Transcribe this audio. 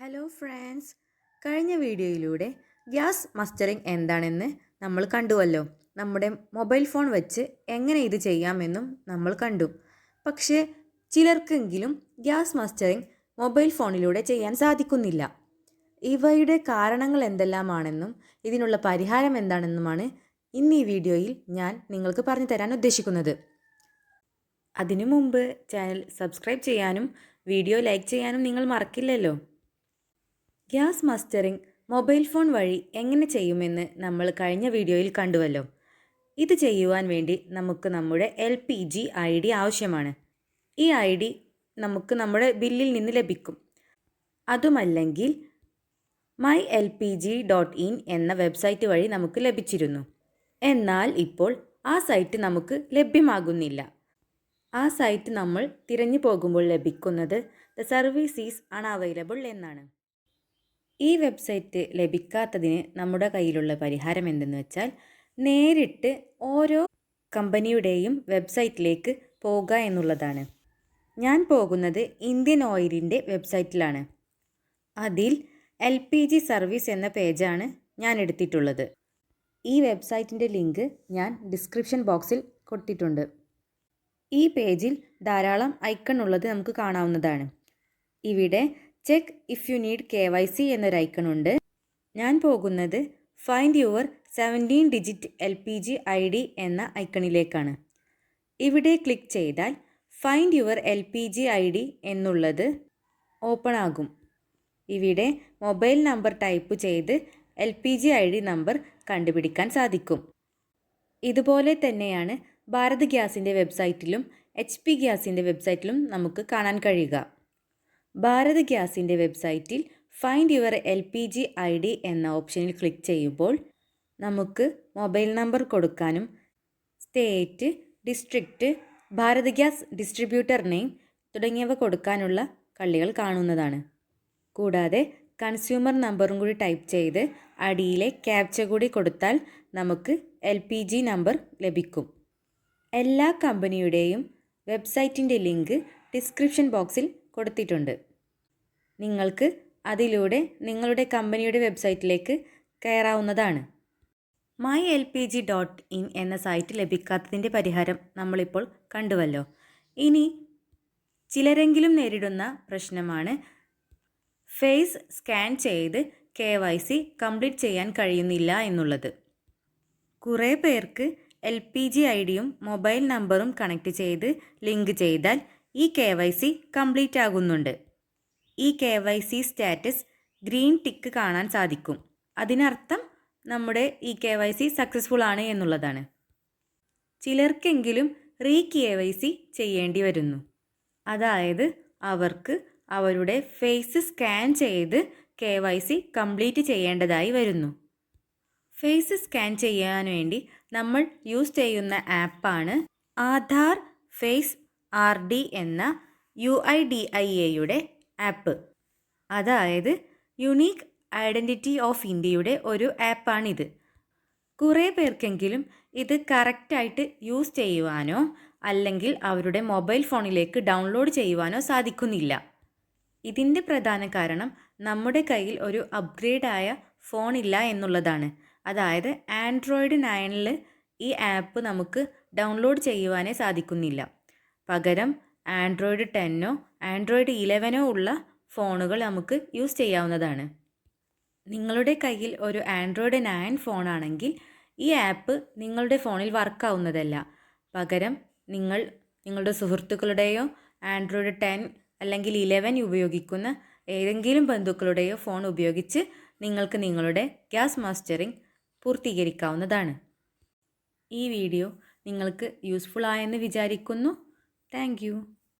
Hello friends കഴിഞ്ഞ വീഡിയോയിലൂടെ gas mustering എന്താണെന്ന് നമ്മൾ കണ്ടുവല്ലോ. നമ്മുടെ മൊബൈൽ ഫോൺ വെച്ച് എങ്ങനെ ഇത് ചെയ്യാമെന്നും നമ്മൾ കണ്ടു. പക്ഷേ ചിലർക്കെങ്കിലും ഗ്യാസ് മസ്റ്ററിംഗ് മൊബൈൽ ഫോണിലൂടെ ചെയ്യാൻ സാധിക്കുന്നില്ല. ഇവയുടെ കാരണങ്ങൾ എന്തെല്ലാമാണെന്നും ഇതിനുള്ള പരിഹാരം എന്താണെന്നുമാണ് ഇന്ന് ഈ വീഡിയോയിൽ ഞാൻ നിങ്ങൾക്ക് പറഞ്ഞു തരാൻ ഉദ്ദേശിക്കുന്നത്. അതിനു മുമ്പ് ചാനൽ സബ്സ്ക്രൈബ് ചെയ്യാനും വീഡിയോ ലൈക്ക് ചെയ്യാനും നിങ്ങൾ മറക്കില്ലല്ലോ. ഗ്യാസ് മസ്റ്ററിംഗ് മൊബൈൽ ഫോൺ വഴി എങ്ങനെ ചെയ്യുമെന്ന് നമ്മൾ കഴിഞ്ഞ വീഡിയോയിൽ കണ്ടുവല്ലോ. ഇത് ചെയ്യുവാൻ വേണ്ടി നമുക്ക് നമ്മുടെ L P G I D ആവശ്യമാണ്. ഈ ഐ ഡി നമുക്ക് നമ്മുടെ ബില്ലിൽ നിന്ന് ലഭിക്കും. അതുമല്ലെങ്കിൽ my L P G dot in എന്ന വെബ്സൈറ്റ് വഴി നമുക്ക് ലഭിച്ചിരുന്നു. എന്നാൽ ഇപ്പോൾ ആ സൈറ്റ് നമുക്ക് ലഭ്യമാകുന്നില്ല. ആ സൈറ്റ് നമ്മൾ തിരഞ്ഞു പോകുമ്പോൾ ലഭിക്കുന്നത് ദ സർവീസ് ഈസ് അൺഅവൈലബിൾ എന്നാണ്. ഈ വെബ്സൈറ്റ് ലഭിക്കാത്തതിന് നമ്മുടെ കയ്യിലുള്ള പരിഹാരം എന്തെന്ന് വെച്ചാൽ നേരിട്ട് ഓരോ കമ്പനിയുടെയും വെബ്സൈറ്റിലേക്ക് പോകുക എന്നുള്ളതാണ്. ഞാൻ പോകുന്നത് ഇന്ത്യൻ ഓയിലിന്റെ വെബ്സൈറ്റിലാണ്. അതിൽ എൽ പി ജി സർവീസ് എന്ന പേജാണ് ഞാൻ എടുത്തിട്ടുള്ളത്. ഈ വെബ്സൈറ്റിന്റെ ലിങ്ക് ഞാൻ ഡിസ്ക്രിപ്ഷൻ ബോക്സിൽ കൊടുത്തിട്ടുണ്ട്. ഈ പേജിൽ ധാരാളം ഐക്കൺ ഉള്ളത് നമുക്ക് കാണാവുന്നതാണ്. ഇവിടെ check if you need K Y C എന്നൊരു ഐക്കൺ ഉണ്ട് ഞാൻ പോകുന്നത് find your seventeen digit L P G I D എന്ന ഐക്കണിലേക്കാണ്. ഇവിടെ ക്ലിക്ക് ചെയ്താൽ find your L P G I D എന്നുള്ളത് ഓപ്പൺ ആകും. ഇവിടെ മൊബൈൽ നമ്പർ ടൈപ്പ് ചെയ്ത് L P G I D number കണ്ടുപിടിക്കാൻ സാധിക്കും. ഇതുപോലെ തന്നെയാണ് ഭാരത് ഗ്യാസിന്റെ വെബ്സൈറ്റിലും എച്ച് പി ഗ്യാസിന്റെ വെബ്സൈറ്റിലും നമുക്ക് കാണാൻ കഴിയുക. ഭാരത് ഗ്യാസിന്റെ വെബ്സൈറ്റിൽ find your L P G I D എന്ന ഓപ്ഷനിൽ ക്ലിക്ക് ചെയ്യുമ്പോൾ നമുക്ക് മൊബൈൽ നമ്പർ കൊടുക്കാനും state district Bharat gas distributor name തുടങ്ങിയവ കൊടുക്കാനുള്ള കള്ളികൾ കാണുന്നതാണ്. കൂടാതെ കൺസ്യൂമർ നമ്പറും കൂടി ടൈപ്പ് ചെയ്ത് അടിയിലെ ക്യാപ്ച കൂടി കൊടുത്താൽ നമുക്ക് എൽ പി ജി നമ്പർ ലഭിക്കും. എല്ലാ കമ്പനിയുടെയും വെബ്സൈറ്റിന്റെ ലിങ്ക് ഡിസ്ക്രിപ്ഷൻ ബോക്സിൽ കൊടുത്തിട്ടുണ്ട്. നിങ്ങൾക്ക് അതിലൂടെ നിങ്ങളുടെ കമ്പനിയുടെ വെബ്സൈറ്റിലേക്ക് കയറാവുന്നതാണ്. My L P G dot in എന്ന സൈറ്റ് ലഭിക്കാത്തതിന്റെ പരിഹാരം നമ്മളിപ്പോൾ കണ്ടുവല്ലോ. ഇനി ചിലരെങ്കിലും നേരിടുന്ന പ്രശ്നമാണ് ഫേസ് സ്കാൻ ചെയ്ത് കെ വൈ സി കംപ്ലീറ്റ് ചെയ്യാൻ കഴിയുന്നില്ല എന്നുള്ളത്. കുറേ പേർക്ക് എൽ പി ജി ഐ ഡിയും മൊബൈൽ നമ്പറും കണക്ട് ചെയ്ത് ലിങ്ക് ചെയ്താൽ ഈ കെ വൈ സി കംപ്ലീറ്റ് ആകുന്നുണ്ട്. ഈ K Y C status green tick കാണാൻ സാധിക്കും. അതിനർത്ഥം നമ്മുടെ ഈ കെ വൈ സി സക്സസ്ഫുൾ ആണ് എന്നുള്ളതാണ്. ചിലർക്കെങ്കിലും റീ കെ വൈ സി ചെയ്യേണ്ടി വരുന്നു. അതായത് അവർക്ക് അവരുടെ ഫേസ് സ്കാൻ ചെയ്ത് കെ വൈ സി കംപ്ലീറ്റ് ചെയ്യേണ്ടതായി വരുന്നു. ഫേസ് സ്കാൻ ചെയ്യാൻ വേണ്ടി നമ്മൾ യൂസ് ചെയ്യുന്ന ആപ്പാണ് ആധാർ ഫേസ് ആർ ഡി എന്ന യു ഐ ഡി ഐ എയുടെ ആപ്പ് അതായത് യുണീക്ക് ഐഡന്റിറ്റി ഓഫ് ഇന്ത്യയുടെ ഒരു ആപ്പാണിത് കുറേ പേർക്കെങ്കിലും ഇത് കറക്റ്റായിട്ട് യൂസ് ചെയ്യുവാനോ അല്ലെങ്കിൽ അവരുടെ മൊബൈൽ ഫോണിലേക്ക് ഡൗൺലോഡ് ചെയ്യുവാനോ സാധിക്കുന്നില്ല. ഇതിന്റെ പ്രധാന കാരണം നമ്മുടെ കയ്യിൽ ഒരു അപ്ഗ്രേഡായ ഫോണില്ല എന്നുള്ളതാണ്. അതായത് ആൻഡ്രോയിഡ് നയനിൽ ഈ ആപ്പ് നമുക്ക് ഡൗൺലോഡ് ചെയ്യുവാനേ സാധിക്കുന്നില്ല. പകരം ആൻഡ്രോയിഡ് ടെന്നോ ആൻഡ്രോയിഡ് ഇലവനോ ഉള്ള ഫോണുകൾ നമുക്ക് യൂസ് ചെയ്യാവുന്നതാണ്. നിങ്ങളുടെ കയ്യിൽ ഒരു ആൻഡ്രോയിഡ് നയൻ ഫോണാണെങ്കിൽ ഈ ആപ്പ് നിങ്ങളുടെ ഫോണിൽ വർക്കാവുന്നതല്ല. പകരം നിങ്ങൾ നിങ്ങളുടെ സുഹൃത്തുക്കളുടെയോ ആൻഡ്രോയിഡ് ടെൻ അല്ലെങ്കിൽ ഇലവൻ ഉപയോഗിക്കുന്ന ഏതെങ്കിലും ബന്ധുക്കളുടെയോ ഫോൺ ഉപയോഗിച്ച് നിങ്ങൾക്ക് നിങ്ങളുടെ ഗ്യാസ് മാസ്റ്ററിംഗ് പൂർത്തീകരിക്കാവുന്നതാണ്. ഈ വീഡിയോ നിങ്ങൾക്ക് യൂസ്ഫുൾ ആയെന്ന് വിചാരിക്കുന്നു. താങ്ക്